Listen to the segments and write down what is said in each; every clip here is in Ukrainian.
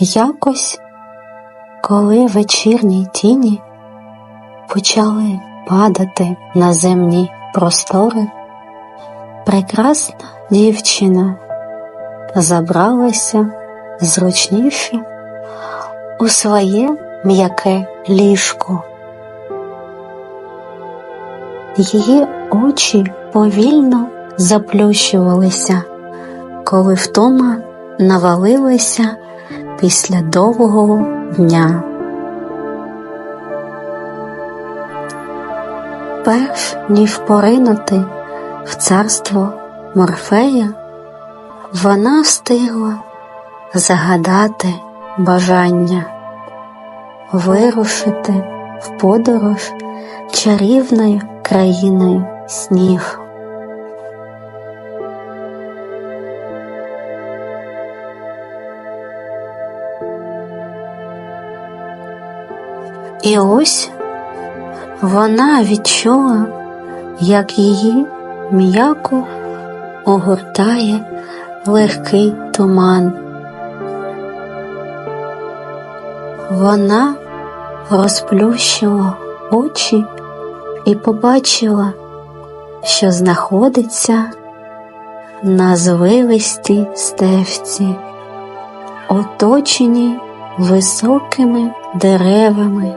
Якось, коли вечірні тіні почали падати на земні простори, прекрасна дівчина забралася зручніше у своє м'яке ліжко. Її очі повільно заплющувалися, коли втома навалилася після довгого дня. Перш ніж поринути в царство Морфея, вона встигла загадати бажання вирушити в подорож чарівною країною снів. І ось вона відчула, як її м'яко огортає легкий туман. Вона розплющила очі і побачила, що знаходиться на звивистій стежці, оточеній високими деревами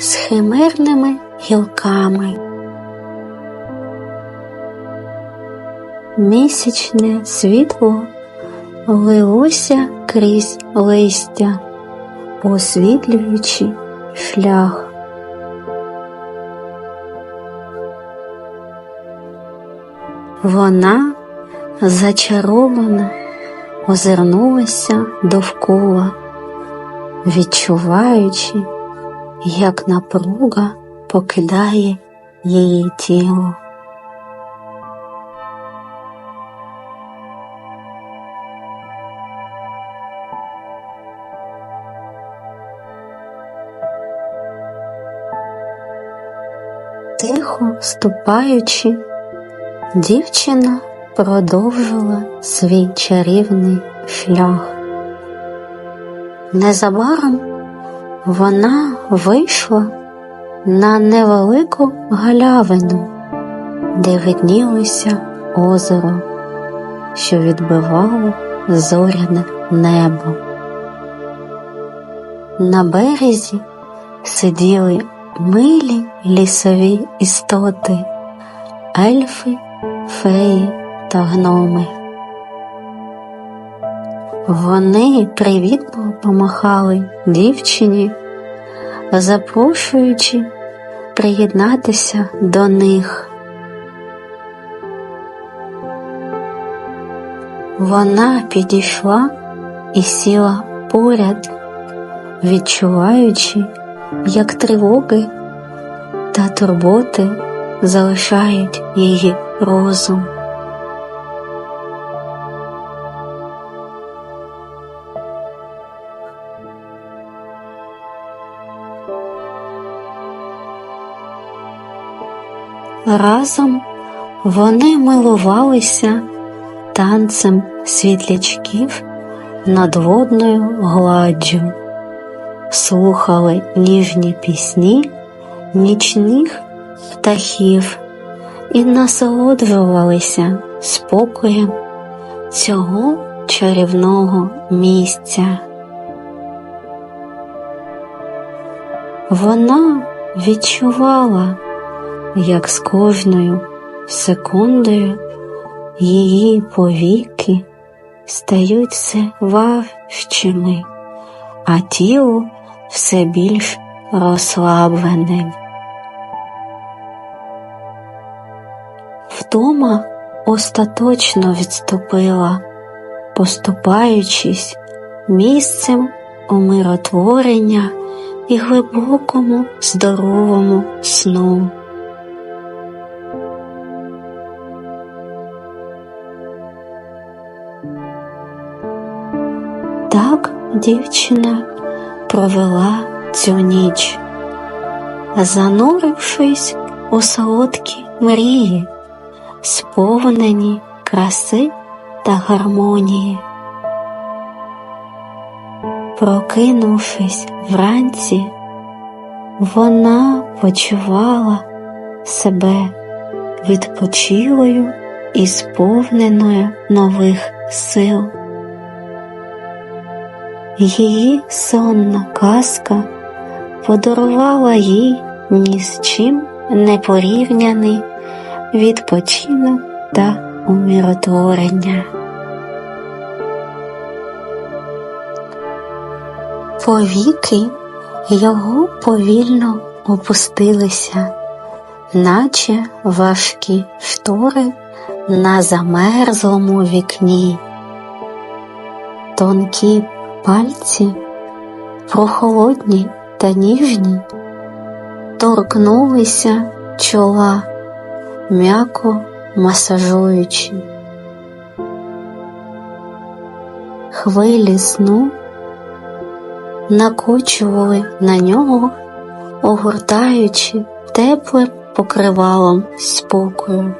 з химерними гілками. Місячне світло лилося крізь листя, освітлюючи шлях. Вона зачаровано озирнулася довкола, відчуваючи, як напруга покидає її тіло. Тихо ступаючи, дівчина продовжила свій чарівний шлях. Незабаром вона вийшла на невелику галявину, де виднілося озеро, що відбивало зоряне небо. На березі сиділи милі лісові істоти, ельфи, феї та гноми. Вони привітно помахали дівчині, запрошуючи приєднатися до них. Вона підійшла і сіла поряд, відчуваючи, як тривоги та турботи залишають її розум. Разом вони милувалися танцем світлячків над водною гладдю, слухали ніжні пісні нічних птахів і насолоджувалися спокоєм цього чарівного місця. Вона відчувала, як з кожною секундою її повіки стають все важчими, а тіло все більш розслабленим. Втома остаточно відступила, поступаючись місцем умиротворення і глибокому здоровому сну. Так дівчина провела цю ніч, занурившись у солодкі мрії, сповнені краси та гармонії. Прокинувшись вранці, вона почувала себе відпочилою і сповненою нових сил. Її сонна казка подарувала їй ні з чим не порівняний відпочинок та умиротворення. Повіки його повільно опустилися, наче важкі штори на замерзлому вікні. Тонкі пальці, прохолодні та ніжні, торкнулися чола, м'яко масажуючи. Хвилі сну накочували на нього, огортаючи теплим покривалом спокою.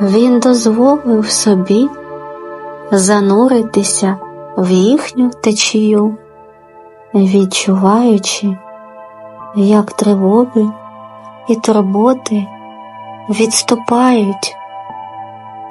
Він дозволив собі зануритися в їхню течію, відчуваючи, як тривоги і турботи відступають,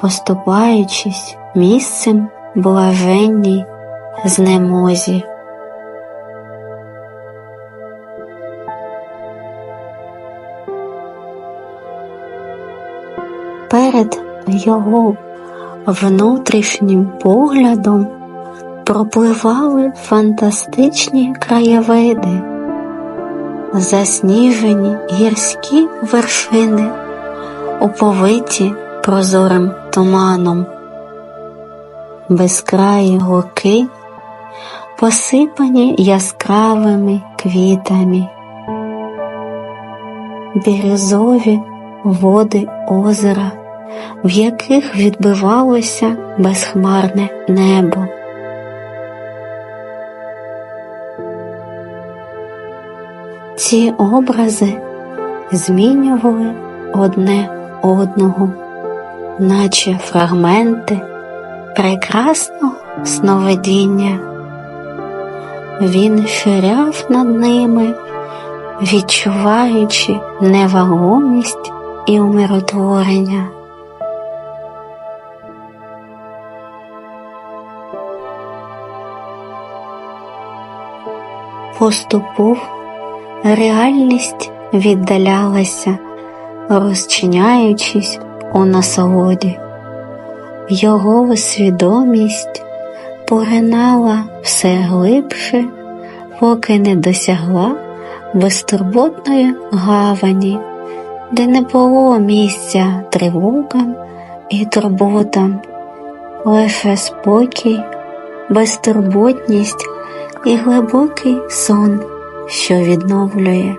поступаючись місцем блаженній знемозі. Перед його внутрішнім поглядом пропливали фантастичні краєвиди, засніжені гірські вершини, оповиті прозорим туманом, безкраї гуки, посипані яскравими квітами, бірюзові води озера в яких відбивалося безхмарне небо. Ці образи змінювали одне одного, наче фрагменти прекрасного сновидіння. Він ширяв над ними, відчуваючи невагомість і умиротворення. Поступово реальність віддалялася, розчиняючись у насолоді. Його свідомість поринала все глибше, поки не досягла безтурботної гавані, де не було місця тривогам і турботам, лише спокій, безтурботність і глибокий сон, що відновлює.